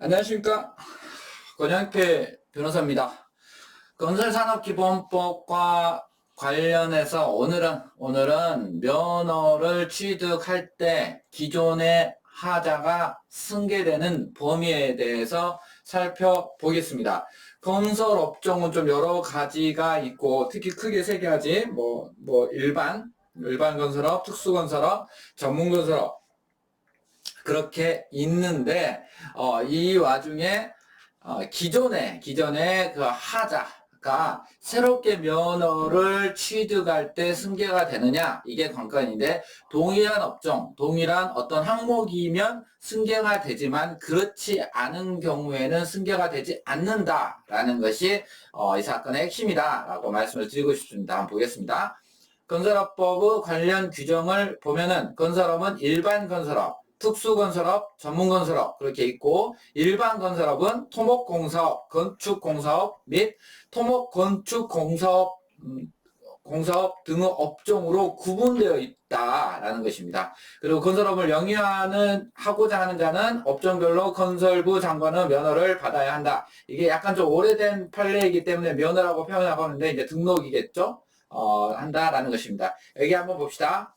안녕하십니까. 권영태 변호사입니다. 건설산업기본법과 관련해서 오늘은, 오늘은 면허를 취득할 때 기존의 하자가 승계되는 범위에 대해서 살펴보겠습니다. 건설 업종은 좀 여러 가지가 있고, 특히 크게 세 가지, 뭐, 뭐, 일반, 일반 건설업, 특수 건설업, 전문 건설업, 그렇게 있는데, 어, 이 와중에, 어, 기존에, 기존에 그 하자가 새롭게 면허를 취득할 때 승계가 되느냐, 이게 관건인데, 동일한 업종, 동일한 어떤 항목이면 승계가 되지만, 그렇지 않은 경우에는 승계가 되지 않는다라는 것이, 어, 이 사건의 핵심이다라고 말씀을 드리고 싶습니다. 한번 보겠습니다. 건설업법의 관련 규정을 보면은, 건설업은 일반 건설업, 특수건설업, 전문건설업 그렇게 있고 일반 건설업은 토목공사업, 건축공사업 및 토목건축공사업 음, 공사업 등의 업종으로 구분되어 있다라는 것입니다. 그리고 건설업을 영위하는 하고자 하는 자는 업종별로 건설부 장관의 면허를 받아야 한다. 이게 약간 좀 오래된 판례이기 때문에 면허라고 표현하고 하는데 이제 등록이겠죠. 어, 한다라는 것입니다. 여기 한번 봅시다.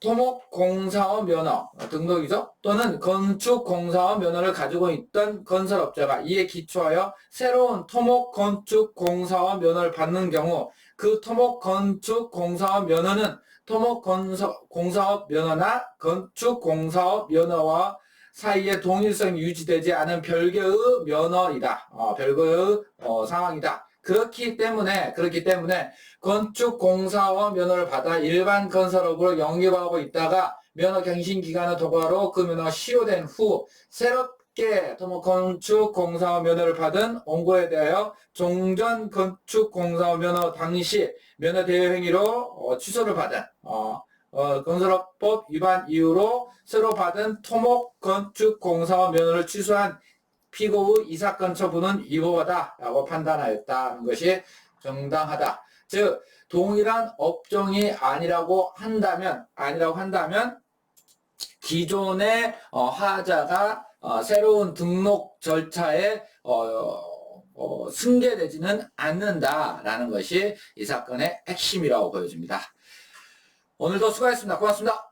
토목공사업 면허 어, 등록이죠. 또는 건축공사업 면허를 가지고 있던 건설업자가 이에 기초하여 새로운 토목건축공사업 면허를 받는 경우 그 토목건축공사업 면허는 토목공사업 면허나 건축공사업 면허와 사이에 동일성이 유지되지 않은 별개의 면허이다. 어, 별개의 어, 상황이다. 그렇기 때문에 그렇기 때문에 건축공사업 면허를 받아 일반 건설업으로 영입하고 있다가 면허 갱신 기간을 도과로 그 면허가 시효된 후 새롭게 토목 건축공사업 면허를 받은 원고에 대하여 종전 건축공사업 면허 당시 면허 대여 행위로 어, 취소를 받은 어, 어, 건설업법 위반 이유로 새로 받은 토목 건축공사업 면허를 취소한 피고의 이 사건 처분은 위법하다라고 판단하였다는 것이 정당하다. 즉 동일한 업종이 아니라고 한다면 아니라고 한다면 기존의 어, 하자가 어, 새로운 등록 절차에 어, 어, 승계되지는 않는다라는 것이 이 사건의 핵심이라고 보여집니다. 오늘도 수고하셨습니다. 고맙습니다.